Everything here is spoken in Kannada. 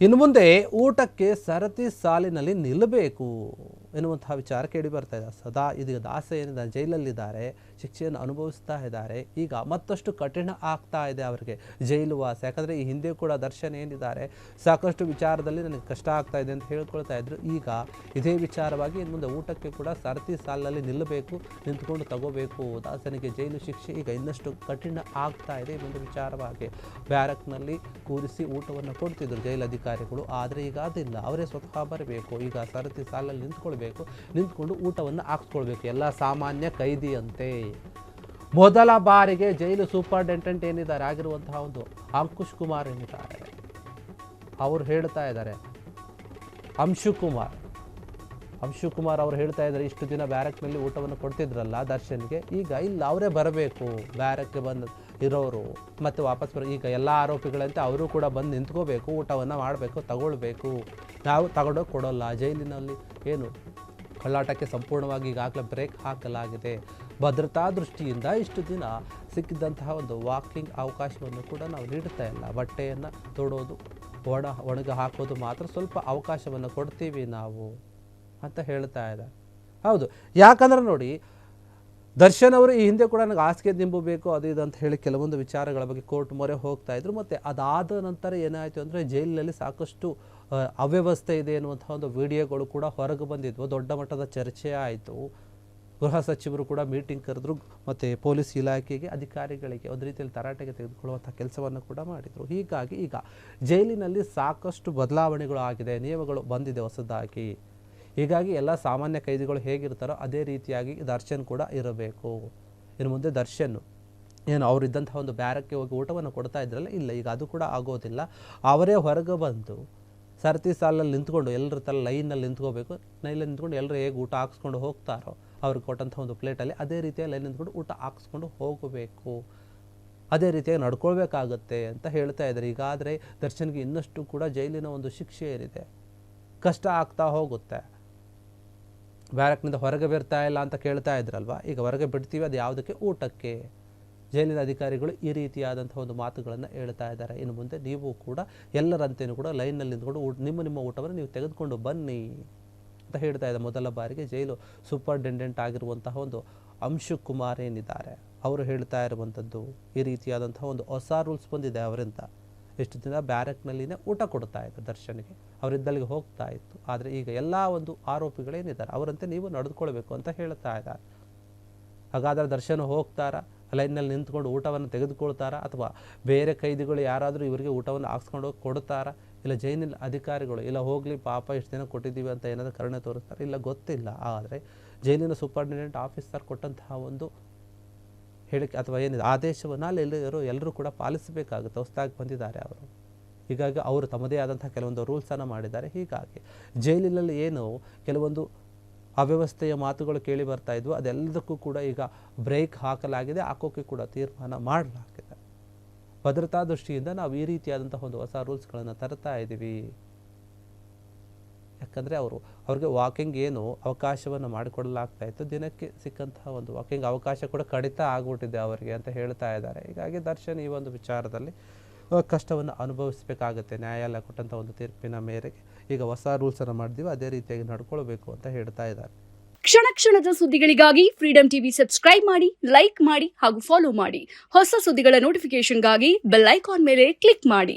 ಇನ್ನು ಮುಂದೆ ಊಟಕ್ಕೆ ಸರತಿ ಸಾಲಿನಲ್ಲಿ ನಿಲ್ಲಬೇಕು. ಎನ್ನುವಂತಹ ವಿಚಾರ ಕೇಳಿ ಬರ್ತಾ ಇದೆ. ಸದಾ ಇದೀಗ ದಾಸ ಏನಿದೆ, ಜೈಲಲ್ಲಿದ್ದಾರೆ, ಶಿಕ್ಷೆಯನ್ನು ಅನುಭವಿಸ್ತಾ ಇದ್ದಾರೆ. ಈಗ ಮತ್ತಷ್ಟು ಕಠಿಣ ಆಗ್ತಾ ಇದೆ ಅವರಿಗೆ ಜೈಲು ವಾಸ ಯಾಕಂದರೆ ಈ ಹಿಂದೆ ಕೂಡ ದರ್ಶನ ಏನಿದ್ದಾರೆ, ಸಾಕಷ್ಟು ವಿಚಾರದಲ್ಲಿ ನನಗೆ ಕಷ್ಟ ಆಗ್ತಾ ಇದೆ ಅಂತ ಹೇಳ್ಕೊಳ್ತಾ ಇದ್ರು. ಈಗ ಇದೇ ವಿಚಾರವಾಗಿ ಇನ್ನು ಮುಂದೆ ಊಟಕ್ಕೆ ಕೂಡ ಸರತಿ ಸಾಲಲ್ಲಿ ನಿಲ್ಲಬೇಕು, ನಿಂತ್ಕೊಂಡು ತಗೋಬೇಕು. ದಾಸನಿಗೆ ಜೈಲು ಶಿಕ್ಷೆ ಈಗ ಇನ್ನಷ್ಟು ಕಠಿಣ ಆಗ್ತಾ ಇದೆ ಈ ಒಂದು ವಿಚಾರವಾಗಿ. ಬ್ಯಾರಕ್ನಲ್ಲಿ ಕೂರಿಸಿ ಊಟವನ್ನು ಕೊಡ್ತಿದ್ರು ಜೈಲು ಅಧಿಕಾರಿಗಳು ಆದರೆ ಈಗ ಅದಿಲ್ಲ. ಅವರೇ ಸ್ವತಃ ಬರಬೇಕು. ಈಗ ಸರತಿ ಸಾಲಲ್ಲಿ ನಿಂತ್ಕೊಳ್ಬೇಕು. ನಿಂತ್ಕೊಂಡು ಊಟವನ್ನು ಹಾಕ್ಸ್ಕೊಳ್ಬೇಕು. ಎಲ್ಲ ಸಾಮಾನ್ಯ ಕೈದಿಯಂತೆ. ಮೊದಲ ಬಾರಿಗೆ ಜೈಲು ಸೂಪರ್ಡೆಂಟೆಂಟ್ ಏನಿದ್ದಾರೆ? ಆಗಿರುವಂತಹ ಒಂದು ಅಂಕುಶ್ ಕುಮಾರ್ ಏನಿದ್ದಾರೆ? ಅವರು ಹೇಳ್ತಾ ಇದ್ದಾರೆ. ಅಂಶು ಕುಮಾರ್. ಅಂಶು ಕುಮಾರ್ ಅವರು ಹೇಳ್ತಾ ಇದ್ದಾರೆ, ಇಷ್ಟು ದಿನ ಬ್ಯಾರಕ್ನಲ್ಲಿ ಊಟವನ್ನು ಕೊಡ್ತಿದ್ರಲ್ಲ ದರ್ಶನ್ಗೆ, ಈಗ ಇಲ್ಲಿ, ಅವರೇ ಬರಬೇಕು. ಬ್ಯಾರಕ್ಗೆ ಬಂದು ಇರೋರು, ಮತ್ತು ವಾಪಸ್ ಬರೋ, ಈಗ ಎಲ್ಲ ಆರೋಪಿಗಳಂತೆ ಅವರು ಕೂಡ ಬಂದು ನಿಂತ್ಕೋಬೇಕು, ಊಟವನ್ನು ಮಾಡಬೇಕು, ತಗೊಳ್ಬೇಕು. ನಾವು ತಗೊಂಡೋಗಿ ಕೊಡೋಲ್ಲ. ಜೈಲಿನಲ್ಲಿ ಏನು ಕಳ್ಳಾಟಕ್ಕೆ ಸಂಪೂರ್ಣವಾಗಿ ಈಗಾಗಲೇ ಬ್ರೇಕ್ ಹಾಕಲಾಗಿದೆ. ಭದ್ರತಾ ದೃಷ್ಟಿಯಿಂದ ಇಷ್ಟು ದಿನ ಸಿಕ್ಕಿದ್ದಂತಹ ಒಂದು ವಾಕಿಂಗ್ ಅವಕಾಶವನ್ನು ಕೂಡ ನಾವು ನೀಡ್ತಾ ಇಲ್ಲ. ಬಟ್ಟೆಯನ್ನು ತೊಡೋದು, ಒಣ, ಒಣಗ ಹಾಕೋದು ಮಾತ್ರ ಸ್ವಲ್ಪ ಅವಕಾಶವನ್ನು ಕೊಡ್ತೀವಿ ನಾವು ಅಂತ ಹೇಳ್ತಾ ಇದ್ದಾರೆ. ಹೌದು. ಯಾಕಂದ್ರೆ ನೋಡಿ ದರ್ಶನ್ ಅವರು ಈ ಹಿಂದೆ ಕೂಡ ನನಗೆ ಹಾಸಿಗೆ ದಿಂಬು ಬೇಕು, ಅದು ಇದು ಅಂತ ಹೇಳಿ ಕೆಲವೊಂದು ವಿಚಾರಗಳ ಬಗ್ಗೆ ಕೋರ್ಟ್ ಮೊರೆ ಹೋಗ್ತಾ ಇದ್ರು. ಮತ್ತು ಅದಾದ ನಂತರ ಏನಾಯಿತು ಅಂದರೆ ಜೈಲಿನಲ್ಲಿ ಸಾಕಷ್ಟು ಅವ್ಯವಸ್ಥೆ ಇದೆ ಎನ್ನುವಂಥ ಒಂದು ವಿಡಿಯೋಗಳು ಕೂಡ ಹೊರಗೆ ಬಂದಿದ್ವು. ದೊಡ್ಡ ಮಟ್ಟದ ಚರ್ಚೆ ಆಯಿತು. ಗೃಹ ಸಚಿವರು ಕೂಡ ಮೀಟಿಂಗ್ ಕರೆದ್ರು. ಮತ್ತು ಪೊಲೀಸ್ ಇಲಾಖೆಗೆ, ಅಧಿಕಾರಿಗಳಿಗೆ ಒಂದು ರೀತಿಯಲ್ಲಿ ತರಾಟೆಗೆ ತೆಗೆದುಕೊಳ್ಳುವಂಥ ಕೆಲಸವನ್ನು ಕೂಡ ಮಾಡಿದರು. ಹೀಗಾಗಿ ಈಗ ಜೈಲಿನಲ್ಲಿ ಸಾಕಷ್ಟು ಬದಲಾವಣೆಗಳು ಆಗಿದೆ. ನಿಯಮಗಳು ಬಂದಿದೆ ಹೊಸದಾಗಿ. ಹೀಗಾಗಿ ಎಲ್ಲ ಸಾಮಾನ್ಯ ಕೈದಿಗಳು ಹೇಗಿರ್ತಾರೋ ಅದೇ ರೀತಿಯಾಗಿ ದರ್ಶನ್ ಕೂಡ ಇರಬೇಕು. ಇನ್ನು ಮುಂದೆ ದರ್ಶನ್ ಏನು ಅವರಿದ್ದಂಥ ಒಂದು ಬ್ಯಾರಕ್ಕೆ ಹೋಗಿ ಊಟವನ್ನು ಕೊಡ್ತಾ ಇದ್ರಲ್ಲ, ಇಲ್ಲ, ಈಗ ಅದು ಕೂಡ ಆಗೋದಿಲ್ಲ. ಅವರೇ ಹೊರಗೆ ಬಂದು ಸರತಿ ಸಾಲಲ್ಲಿ ನಿಂತ್ಕೊಂಡು ಎಲ್ಲರ ತಲೆ ಲೈನಲ್ಲಿ ನಿಂತ್ಕೋಬೇಕು. ಲೈನಲ್ಲಿ ನಿಂತ್ಕೊಂಡು ಎಲ್ಲರೂ ಹೇಗೆ ಊಟ ಹಾಕ್ಸ್ಕೊಂಡು ಹೋಗ್ತಾರೋ ಅವ್ರಿಗೆ ಕೊಟ್ಟಂಥ ಒಂದು ಪ್ಲೇಟಲ್ಲಿ ಅದೇ ರೀತಿಯಾಗಿ ಲೈನ್ ನಿಂತ್ಕೊಂಡು ಊಟ ಹಾಕ್ಸ್ಕೊಂಡು ಹೋಗಬೇಕು. ಅದೇ ರೀತಿಯಾಗಿ ನಡ್ಕೊಳ್ಬೇಕಾಗತ್ತೆ ಅಂತ ಹೇಳ್ತಾ ಇದ್ದಾರೆ. ಈಗಾದರೆ ದರ್ಶನ್ಗೆ ಇನ್ನಷ್ಟು ಕೂಡ ಜೈಲಿನ ಒಂದು ಶಿಕ್ಷೆ ಏನಿದೆ, ಕಷ್ಟ ಆಗ್ತಾ ಹೋಗುತ್ತೆ. ಬ್ಯಾರಕ್ನಿಂದ ಹೊರಗೆ ಬರ್ತಾ ಇಲ್ಲ ಅಂತ ಕೇಳ್ತಾ ಇದ್ರಲ್ವ? ಈಗ ಹೊರಗೆ ಬಿಡ್ತೀವಿ, ಅದು ಯಾವುದಕ್ಕೆ? ಊಟಕ್ಕೆ. ಜೈಲಿನ ಅಧಿಕಾರಿಗಳು ಈ ರೀತಿಯಾದಂಥ ಒಂದು ಮಾತುಗಳನ್ನು ಹೇಳ್ತಾ ಇದ್ದಾರೆ. ಇನ್ನು ಮುಂದೆ ನೀವು ಕೂಡ ಎಲ್ಲರಂತೆಯೂ ಕೂಡ ಲೈನ್ನಲ್ಲಿ ನಿಂತ್ಕೊಂಡು ಊಟ ನಿಮ್ಮ ನಿಮ್ಮ ಊಟವನ್ನು ನೀವು ತೆಗೆದುಕೊಂಡು ಬನ್ನಿ ಅಂತ ಹೇಳ್ತಾ ಇದ್ದ ಮೊದಲ ಬಾರಿಗೆ ಜೈಲು ಸೂಪರ್ಡೆಂಡೆಂಟ್ ಆಗಿರುವಂತಹ ಒಂದು ಅಂಶು ಕುಮಾರ್ ಏನಿದ್ದಾರೆ? ಅವರು ಹೇಳ್ತಾ ಇರುವಂಥದ್ದು ಈ ರೀತಿಯಾದಂಥ ಒಂದು ಹೊಸ ರೂಲ್ಸ್ ಬಂದಿದೆ ಅವರಿಂದ. ಎಷ್ಟು ದಿನ ಬ್ಯಾರಕ್ನಲ್ಲಿನೇ ಊಟ ಕೊಡ್ತಾ ಇತ್ತು ದರ್ಶನ್ಗೆ. ಅವರಿದ್ದಲ್ಲಿಗೆ ಹೋಗ್ತಾ ಇತ್ತು. ಆದರೆ ಈಗ ಎಲ್ಲ ಒಂದು ಆರೋಪಿಗಳೇನಿದ್ದಾರೆ, ಅವರಂತೆ ನೀವು ನಡೆದುಕೊಳ್ಬೇಕು ಅಂತ ಹೇಳ್ತಾ ಇದ್ದಾರೆ. ಹಾಗಾದರೆ ದರ್ಶನ ಹೋಗ್ತಾರಾ? ಲೈನ್ನಲ್ಲಿ ನಿಂತ್ಕೊಂಡು ಊಟವನ್ನು ತೆಗೆದುಕೊಳ್ತಾರಾ? ಅಥವಾ ಬೇರೆ ಕೈದಿಗಳು ಯಾರಾದರೂ ಇವರಿಗೆ ಊಟವನ್ನು ಹಾಕ್ಸ್ಕೊಂಡು ಹೋಗಿ ಕೊಡ್ತಾರಾ? ಇಲ್ಲ ಜೈನಿನ ಅಧಿಕಾರಿಗಳು, ಇಲ್ಲ ಹೋಗಲಿ ಪಾಪ ಇಷ್ಟು ದಿನ ಕೊಟ್ಟಿದ್ದೀವಿ ಅಂತ ಏನಾದರೂ ಕರುಣೆ ತೋರಿಸ್ತಾರೆ? ಇಲ್ಲ, ಗೊತ್ತಿಲ್ಲ. ಆದರೆ ಜೈಲಿನ ಸೂಪರ್ಡಿನೆಂಟ್ ಆಫೀಸರ್ ಕೊಟ್ಟಂತಹ ಒಂದು ಹೇಳಿಕೆ ಅಥವಾ ಏನಿದೆ ಆದೇಶವನ್ನು ಅಲ್ಲಿ ಎಲ್ಲರೂ ಎಲ್ಲರೂ ಕೂಡ ಪಾಲಿಸಬೇಕಾಗುತ್ತೆ, ಹೊಸದಾಗಿ ಬಂದಿದ್ದಾರೆ ಅವರು. ಹೀಗಾಗಿ ಅವರು ತಮ್ಮದೇ ಆದಂಥ ಕೆಲವೊಂದು ರೂಲ್ಸನ್ನು ಮಾಡಿದ್ದಾರೆ. ಹೀಗಾಗಿ ಜೈಲಿನಲ್ಲಿ ಏನು ಕೆಲವೊಂದು ಅವ್ಯವಸ್ಥೆಯ ಮಾತುಗಳು ಕೇಳಿ ಬರ್ತಾ ಇದ್ವು. ಅದೆಲ್ಲದಕ್ಕೂ ಕೂಡ ಈಗ ಬ್ರೇಕ್ ಹಾಕಲಾಗಿದೆ. ಹಾಕೋಕ್ಕೆ ಕೂಡ ತೀರ್ಮಾನ ಮಾಡಲಾಗಿದೆ. ಭದ್ರತಾ ದೃಷ್ಟಿಯಿಂದ ನಾವು ಈ ರೀತಿಯಾದಂಥ ಒಂದು ಹೊಸ ರೂಲ್ಸ್ಗಳನ್ನು ತರ್ತಾ ಇದ್ದೀವಿ ಯಾಕಂದರೆ ಅವರು ಅವ್ರಿಗೆ ವಾಕಿಂಗ್ ಏನು ಅವಕಾಶವನ್ನು ಮಾಡಿಕೊಡಲಾಗ್ತಾ ಇತ್ತು. ದಿನಕ್ಕೆ ಸಿಕ್ಕಂತಹ ಒಂದು ವಾಕಿಂಗ್ ಅವಕಾಶ ಕೂಡ ಕಡಿತ ಆಗಿಬಿಟ್ಟಿದೆ ಅವರಿಗೆ ಅಂತ ಹೇಳ್ತಾ ಇದ್ದಾರೆ. ಹೀಗಾಗಿ ದರ್ಶನ್ ಈ ಒಂದು ವಿಚಾರದಲ್ಲಿ ಕಷ್ಟವನ್ನು ಅನುಭವಿಸಬೇಕಾಗುತ್ತೆ. ನ್ಯಾಯಾಲಯ ಕೊಟ್ಟಂಥ ಒಂದು ತೀರ್ಪಿನ ಮೇರೆಗೆ ಈಗ ಹೊಸ ರೂಲ್ಸನ್ನು ಮಾಡಿದೀವಿ ಅದೇ ರೀತಿಯಾಗಿ ನಡ್ಕೊಳ್ಬೇಕು ಅಂತ ಹೇಳ್ತಾ ಇದ್ದಾರೆ. ಕ್ಷಣ ಕ್ಷಣದ ಸುದ್ದಿಗಳಿಗಾಗಿ ಫ್ರೀಡಂ ಟಿವಿ ಸಬ್ಸ್ಕ್ರೈಬ್ ಮಾಡಿ ಲೈಕ್ ಮಾಡಿ ಹಾಗೂ ಫಾಲೋ ಮಾಡಿ. ಹೊಸ ಸುದ್ದಿಗಳ ನೋಟಿಫಿಕೇಶನ್ಗಾಗಿ ಬೆಲ್ ಐಕಾನ್ ಮೇಲೆ ಕ್ಲಿಕ್ ಮಾಡಿ.